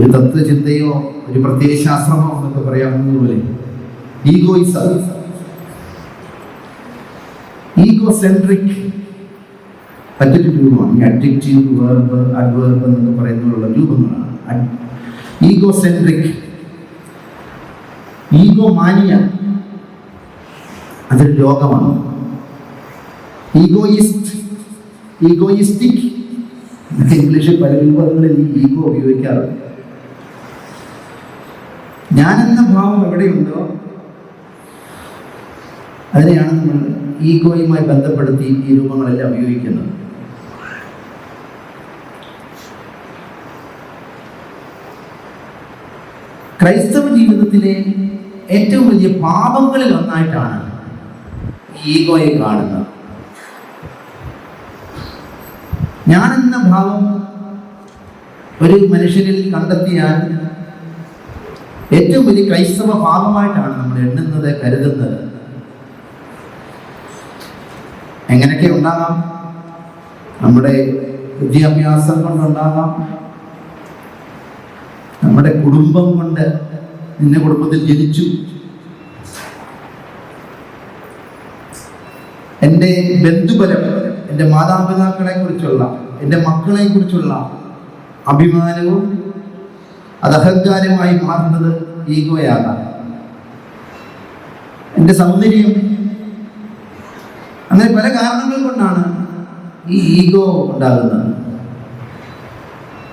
ഒരു തത്വചിന്തയോ ഒരു പ്രത്യയശാസ്ത്രമോ എന്നൊക്കെ പറയാവുന്നതുപോലെ ഈഗോയിസം. ഈഗോ സെൻട്രിക് മറ്റൊരു രൂപമാണ്. ഈ അഡ്ജക്റ്റീവ് വേർബ് അഡ്വേർബ് എന്നൊക്കെ പറയുന്നതിലുള്ള രൂപങ്ങളാണ്. ഈഗോ സെൻട്രിക് ഈഗോ മാനിയ അതൊരു രോഗമാണ് ഈഗോയിസ്റ്റ്. ഈഗോയിസ്റ്റിക്. ഇംഗ്ലീഷിൽ പല രൂപങ്ങളിൽ ഈഗോ ഉപയോഗിക്കാറുണ്ട്. ഞാനെന്ന ഭാവം എവിടെയുണ്ടോ അതിനെയാണ് നമ്മൾ ഈഗോയുമായി ബന്ധപ്പെടുത്തി ഈ രൂപങ്ങളെല്ലാം ഉപയോഗിക്കുന്നത്. ക്രൈസ്തവ ജീവിതത്തിലെ ഏറ്റവും വലിയ പാപങ്ങളിൽ ഒന്നായിട്ടാണ് ഈഗോയെ കാണുന്നത്. ഞാനെന്ന ഭാവം ഒരു മനുഷ്യനിൽ കണ്ടെത്തിയാൽ ഏറ്റവും വലിയ ക്രൈസ്തവ പാപമായിട്ടാണ് നമ്മൾ എണ്ണുന്നത് കരുതുന്നത്. എങ്ങനെയൊക്കെ ഉണ്ടാകാം? നമ്മുടെ വിദ്യാഭ്യാസം കൊണ്ടുണ്ടാകാം. നമ്മുടെ കുടുംബം കൊണ്ട് നിന്റെ കുടുംബത്തിൽ ജനിച്ചു. എന്റെ ബന്ധുബലം എന്റെ മാതാപിതാക്കളെ കുറിച്ചുള്ള എന്റെ മക്കളെ കുറിച്ചുള്ള അഭിമാനവും അത് അഹങ്കാരമായി മാറുന്നത് ഈഗോയാണ് എന്റെ സൗന്ദര്യം. അങ്ങനെ പല കാരണങ്ങൾ കൊണ്ടാണ് ഈ ഈഗോ ഉണ്ടാകുന്നത്.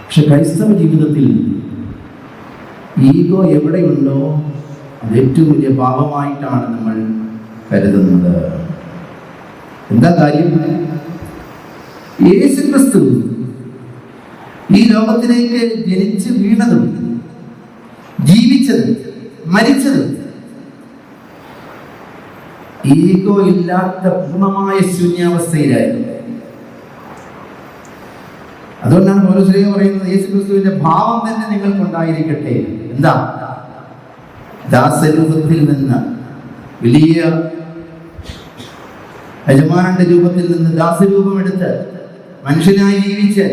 പക്ഷെ ക്രൈസ്തവ ജീവിതത്തിൽ ഈഗോ എവിടെയുണ്ടോ അത് ഏറ്റവും വലിയ പാപമായിട്ടാണ് നമ്മൾ കരുതുന്നത്. എന്താ കാര്യം? യേശു ക്രിസ്തു ഈ ലോകത്തിലേക്ക് ജനിച്ച് വീണതും ജീവിച്ചതും മരിച്ചതും ഈഗോ ഇല്ലാത്ത പൂർണമായ ശൂന്യാവസ്ഥയിലായിരുന്നു. അതുകൊണ്ടാണ് പൗരശ്രീ പറയുന്നത് യേശു ക്രിസ്തുവിന്റെ ഭാവം തന്നെ നിങ്ങൾക്കുണ്ടായിരിക്കട്ടെ. എന്താ? ദാസരൂപത്തിൽ നിന്ന് വലിയ യജമാനന്റെ രൂപത്തിൽ നിന്ന് ദാസരൂപമെടുത്ത് മനുഷ്യനായി ജീവിച്ച്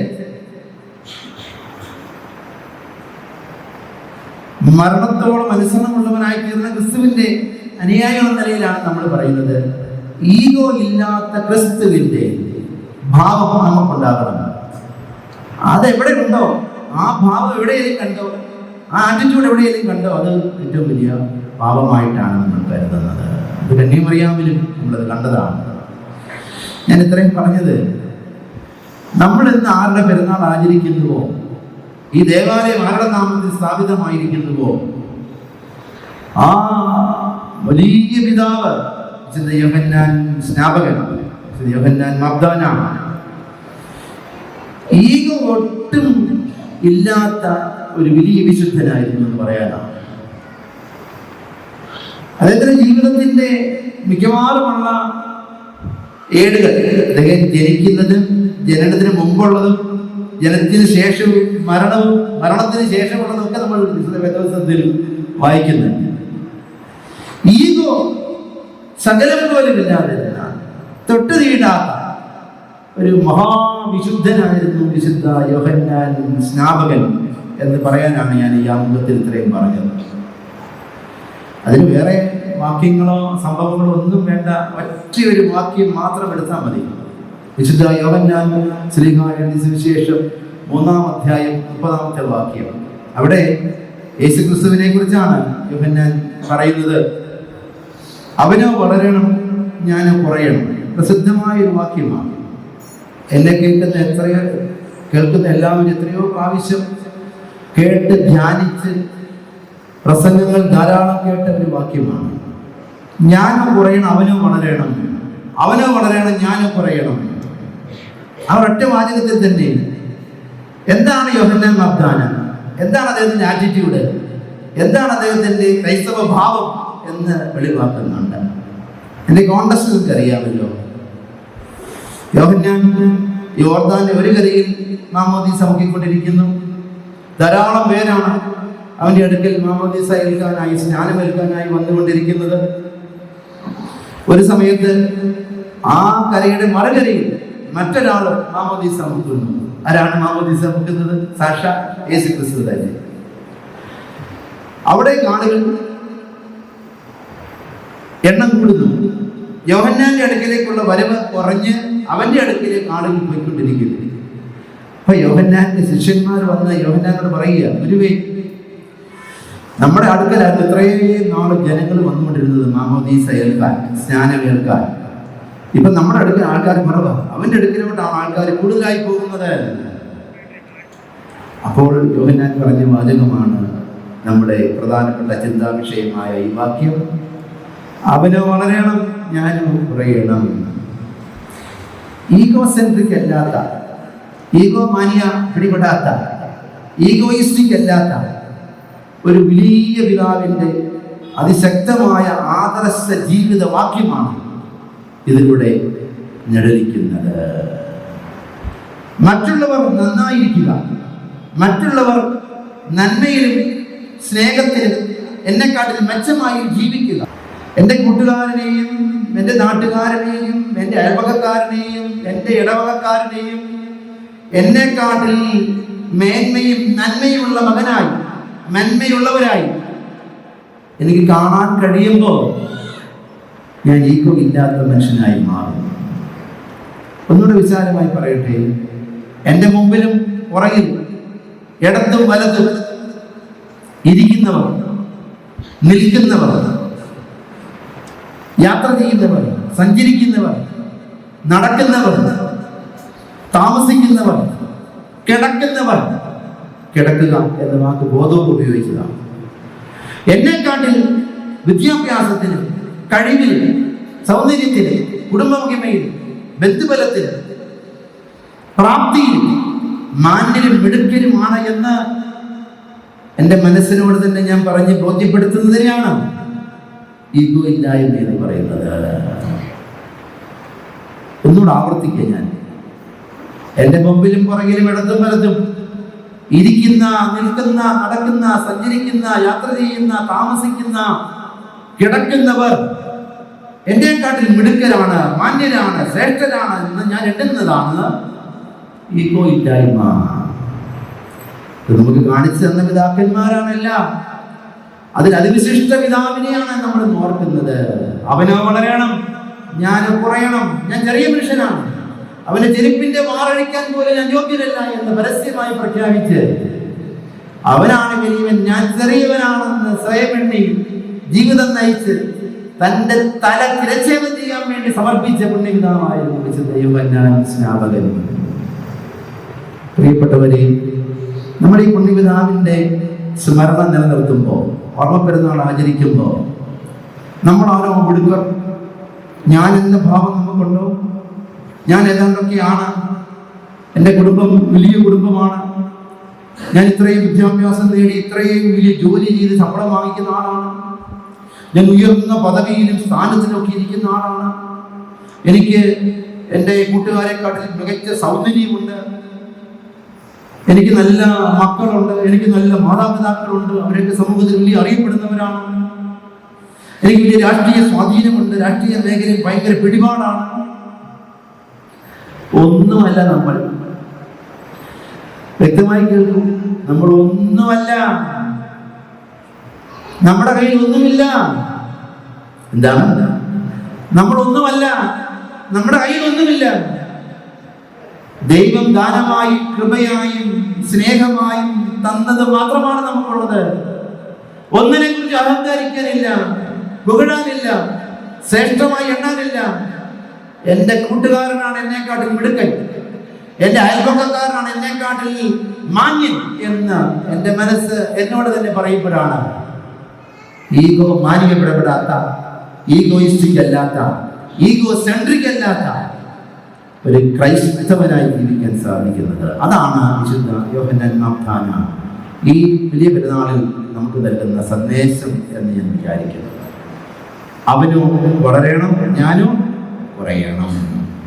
മരണത്തോളം അനുസരണമുള്ളവനായി തീർന്ന ക്രിസ്തുവിന്റെ അനുയായികൾ എന്ന നിലയിലാണ് നമ്മൾ പറയുന്നത്. ഈഗോ ഇല്ലാത്ത ക്രിസ്തുവിന്റെ ഭാവം നമുക്കുണ്ടാകണം. അത് എവിടെ ഉണ്ടോ ആ ഭാവം എവിടെയെങ്കിലും കണ്ടോ? ആ ആറ്റിറ്റ്യൂഡ് എവിടെയെങ്കിലും കണ്ടോ? അത് ഏറ്റവും വലിയ പാപമായിട്ടാണ് നമ്മൾ കരുതുന്നത്. ഇത് കന്യമറിയാമിലും നമ്മളത് കണ്ടതാണ്. ഞാൻ ഇത്രയും പറഞ്ഞത് നമ്മൾ ഇന്ന് ആരുടെ പെരുന്നാൾ ആചരിക്കുന്നുവോ? ഈ ദേവാലയം ആരുടെ നാമത്തിൽ സ്ഥാപിതമായിരിക്കുന്നുവോ? ആ വലിയ പിതാവ് യോഹന്നാൻ സ്നാപകൻ യോഹന്നാൻ മബ്ദാനാണ് ഈഗോ ഒട്ടും ഇല്ലാത്ത ഒരു വലിയ വിശുദ്ധനായിരുന്നു എന്ന് പറയാനാണ് അദ്ദേഹത്തിന്റെ ജീവിതത്തിന്റെ മിക്കവാറുമുള്ള ഏടുകൾ? അദ്ദേഹം ജനിക്കുന്നതും ജനനത്തിന് മുമ്പുള്ളതും ജനനത്തിന് ശേഷം മരണം മരണത്തിന് ശേഷമുള്ളതൊക്കെ നമ്മൾ വിശുദ്ധ വായിക്കുന്നുണ്ട്. ഈഗോ സകലം പോലും ഇല്ലാതെ തൊട്ട് തീണ്ടാത്ത ഒരു മഹാവിശുദ്ധനായിരുന്നു വിശുദ്ധ യോഹന്നാൻ സ്നാപകൻ എന്ന് പറയാനാണ് ഞാൻ ഈ ആമുഖത്തിൽ ഇത്രയും പറഞ്ഞത്. അതിന് വേറെ വാക്യങ്ങളോ സംഭവങ്ങളോ ഒന്നും വേണ്ട ഒറ്റ ഒരു വാക്യം മാത്രം എടുത്താൽ മതി. വിശുദ്ധ യോഹന്നാൻ ശ്രീകാര്യന്റെ സുവിശേഷം മൂന്നാം അധ്യായം മുപ്പതാമത്തെ വാക്യം. അവിടെ യേശു ക്രിസ്തുവിനെ കുറിച്ചാണ് യോഹന്നാൻ പറയുന്നത്. അവനോ വളരണം ഞാൻ കുറയണം. പ്രസിദ്ധമായ ഒരു വാക്യമാണ്. എന്നെ കേൾക്കുന്ന എത്രയോ കേൾക്കുന്ന എല്ലാവരും എത്രയോ പ്രാവശ്യം കേട്ട് ധ്യാനിച്ച് പ്രസംഗങ്ങൾ ധാരാളം കേട്ട ഒരു വാക്യമാണ്. ഞാനും കുറയണം അവനും വളരണം. അവനും വളരണം ഞാനും കുറയണം. ആ ഒറ്റ വാചകത്തിൽ തന്നെ എന്താണ് യോഹന്നാൻ മബ്ദാന എന്താണ് അദ്ദേഹത്തിന്റെ ആറ്റിറ്റ്യൂഡ് എന്താണ് അദ്ദേഹത്തിന്റെ ക്രൈസ്തവ ഭാവം എന്ന് വെളിവാക്കുന്നുണ്ട് എന്റെ കോണ്ടസ്റ്റ് നിങ്ങൾക്ക് അറിയാമല്ലോ. യോഹന്നാൻ യോർദാന്റെ ഒരു കരയിൽ മാമോദീസ മുക്കിക്കൊണ്ടിരിക്കുന്നു. ധാരാളം പേരാണ് അവന്റെ അടുക്കൽ മാമോദീസ ഏൽക്കാനായി സ്നാനമേൽക്കാനായി വന്നുകൊണ്ടിരിക്കുന്നത്. ഒരു സമയത്ത് ആ കരയുടെ മറുകരയിൽ മറ്റൊരാൾ മാമോദീസ മുക്കുന്നു. ആരാണ് മാമോദീസ മുക്കുന്നത്? സാക്ഷാ യേശു ക്രിസ്തു തന്നെ. അവിടെ ആളുകൾ എണ്ണം കൂടുന്നു. യോഹന്നാന്റെ അടുക്കിലേക്കുള്ള വരവ് കുറഞ്ഞ് അവന്റെ അടുക്കിലേക്ക് ആളുകൾ പോയിക്കൊണ്ടിരിക്കുന്നു. അപ്പൊ യോഹന്നാന്റെ ശിഷ്യന്മാർ വന്ന് യോഹന്നാനോട് പറയുക ഗുരുവേ നമ്മുടെ അടുക്കലാണ് ഇത്രയും നാളും ജനങ്ങൾ വന്നുകൊണ്ടിരുന്നത് മാമോദീസ ഏൽക്കാൻ സ്നാനം ഏൽക്കാൻ. ഇപ്പൊ നമ്മുടെ അടുക്കൽ ആൾക്കാർ കുറവാണ് അവന്റെ അടുക്കലോട്ടാണ് ആൾക്കാർ കൂടുതലായി പോകുന്നത്. അപ്പോൾ യോഹന്നാൻ പറഞ്ഞ വാചകമാണ് നമ്മുടെ പ്രധാനപ്പെട്ട ചിന്താ വിഷയമായ ഈ വാക്യം. അവന് വളരെയണം ഞാനും കുറയണം. ഈഗോ സെൻട്രിക് അല്ലാത്ത ഈഗോ മാനിയ പിടിപെടാത്ത ഈഗോയിസ്റ്റിക് അല്ലാത്ത ഒരു വലിയ പിതാവിന്റെ അതിശക്തമായ ആദർശ ജീവിത വാക്യമാണ് ഇതിലൂടെ നിഴലിക്കുന്നത്. മറ്റുള്ളവർ നന്നായിരിക്കുക. മറ്റുള്ളവർ നന്മയിലും സ്നേഹത്തിലും എന്നെക്കാട്ടിൽ മെച്ചമായി ജീവിക്കുക. എന്റെ കൂട്ടുകാരനെയും എന്റെ നാട്ടുകാരനെയും എന്റെ അയൽവകക്കാരനെയും എന്റെ ഇടവകക്കാരനെയും എന്നെക്കാട്ടിൽ മേന്മയും നന്മയുമുള്ള മകനായി നന്മയുള്ളവരായി എനിക്ക് കാണാൻ കഴിയുമ്പോൾ ഞാൻ ഈഗോ ഇല്ലാത്ത മനുഷ്യനായി മാറും ഒന്നുകൂടെ വിശാലമായി പറയട്ടെ എന്റെ മുമ്പിലും പുറകിൽ ഇടത്തും വലത്തും ഇരിക്കുന്നവർ നിൽക്കുന്നവർ യാത്ര ചെയ്യുന്നവർ സഞ്ചരിക്കുന്നവർ നടക്കുന്നവർ താമസിക്കുന്നവർ കിടക്കുന്നവർ കിടക്കുക എന്ന വാക്ക് ബോധവും ഉപയോഗിച്ചതാണ്. എന്നെക്കാട്ടിൽ വിദ്യാഭ്യാസത്തിന് കഴിവിൽ സൗന്ദര്യത്തിൽ കുടുംബമഹിമയിൽ ബന്ധുബലത്തിൽ പ്രാപ്തിയിൽ മാന്യരും മിടുക്കരുമാണ് എന്ന് എന്റെ മനസ്സിനോട് തന്നെ ഞാൻ പറഞ്ഞ് ബോധ്യപ്പെടുത്തുന്നതിനെയാണ് ഈഗോ ഇല്ലായ്മ എന്ന് പറയുന്നത്. ഒന്നുകൂടെ ആവർത്തിക്കുക ഞാൻ. എന്റെ മുമ്പിലും പുറകിലും ഇടത്തും വലത്തും ഇരിക്കുന്ന നിൽക്കുന്ന നടക്കുന്ന സഞ്ചരിക്കുന്ന യാത്ര ചെയ്യുന്ന താമസിക്കുന്ന കിടക്കുന്നവർ എന്നെക്കാട്ടിൽ മിടുക്കരാണ് മാന്യരാണ് ശ്രേഷ്ഠരാണ് എന്ന് ഞാൻ എണ്ണുന്നതാണ് ഈഗോ ഇല്ലായ്മ നമുക്ക് കാണിച്ചു തന്ന പിതാക്കന്മാരാണെല്ലാം. അതിൽ അതിവിശിഷ്ട പിതാവിനെയാണ് നമ്മൾ ഓർക്കുന്നത്. അവനോ വളരണം ഞാൻ കുറയണം ഞാൻ ചെറിയ മനുഷ്യനാണ് അവന്റെ ചെരുപ്പിന്റെ മാറഴിക്കാൻ പോലും ഞാൻ യോഗ്യനല്ല എന്ന് പരസ്യമായി പ്രഖ്യാപിച്ച് അവനാണ് വലിയവൻ ഞാൻ ചെറിയവനാണെന്ന് സ്വയം എണ്ണി ജീവിതം നയിച്ച് തന്റെ തല തിരച്ചേവം ചെയ്യാൻ വേണ്ടി സമർപ്പിച്ച പുണ്യപിതാവായിരുന്നു വിശുദ്ധ പ്രിയപ്പെട്ടവരെ നമ്മൾ ഈ പുണ്യപിതാവിന്റെ സ്മരണ നിലനിർത്തുമ്പോൾ ഓർമ്മ പെരുന്നാൾ ആചരിക്കുമ്പോൾ നമ്മൾ ആരോ മിടുക്കർ ഞാൻ എന്ന ഭാവം നമുക്കുണ്ടോ ഞാൻ ഏതാണ്ടൊക്കെയാണ്? എന്റെ കുടുംബം വലിയ കുടുംബമാണ്. ഞാൻ ഇത്രയും വിദ്യാഭ്യാസം നേടി ഇത്രയും വലിയ ജോലി ചെയ്ത് ശമ്പളം വാങ്ങിക്കുന്ന ആളാണ്. ഞാൻ ഉയർന്ന പദവിയിലും സ്ഥാനത്തിലൊക്കെ ഇരിക്കുന്ന ആളാണ്. എനിക്ക് എന്റെ കൂട്ടുകാരെക്കാട്ടിൽ മികച്ച സൗന്ദര്യമുണ്ട്. എനിക്ക് നല്ല മക്കളുണ്ട് എനിക്ക് നല്ല മാതാപിതാക്കളുണ്ട്. അവരൊക്കെ സമൂഹത്തിൽ വലിയ അറിയപ്പെടുന്നവരാണ്. എനിക്ക് വലിയ രാഷ്ട്രീയ സ്വാധീനമുണ്ട്. രാഷ്ട്രീയ മേഖലയിൽ ഭയങ്കര പിടിപാടാണ്. ഒന്നുമല്ല നമ്മൾ. വ്യക്തമായി കേൾക്കും. നമ്മൾ ഒന്നുമല്ല. നമ്മുടെ കയ്യിൽ ഒന്നുമില്ല. എന്താണ്? നമ്മളൊന്നുമല്ല. നമ്മുടെ കയ്യിൽ ഒന്നുമില്ല. ദൈവം ദാനമായും കൃപയായും സ്നേഹമായും തന്നത് മാത്രമാണ് നമുക്കുള്ളത്. ഒന്നിനെ കുറിച്ച് അഹങ്കരിക്കാനില്ല പുകഴാനില്ല ശ്രേഷ്ഠമായി എണ്ണാനില്ല. എന്റെ കൂട്ടുകാരനാണ് എന്നെക്കാട്ടിൽ മിടുക്കൻ. എന്റെ അയൽപക്കക്കാരനാണ് എന്നെക്കാട്ടിൽ മാന്യൻ എന്ന് എന്റെ മനസ്സ് എന്നോട് തന്നെ പറയപ്പെടാണ് ഈഗോ മാനിക്കപ്പെടപ്പെടാത്ത ഈഗോയിസ്റ്റിക് അല്ലാത്ത ഈഗോ സെൻട്രിക് അല്ലാത്ത ഒരു ക്രൈസ്തവനായി ജീവിക്കാൻ സാധിക്കുന്നത്. അതാണ് വിശുദ്ധ മാപ്താന ഈ വലിയ പെരുന്നാളിൽ നമുക്ക് നൽകുന്ന സന്ദേശം എന്ന് ഞാൻ വിചാരിക്കുന്നു. അവനോ വളരണം ഞാനും കുറയണം.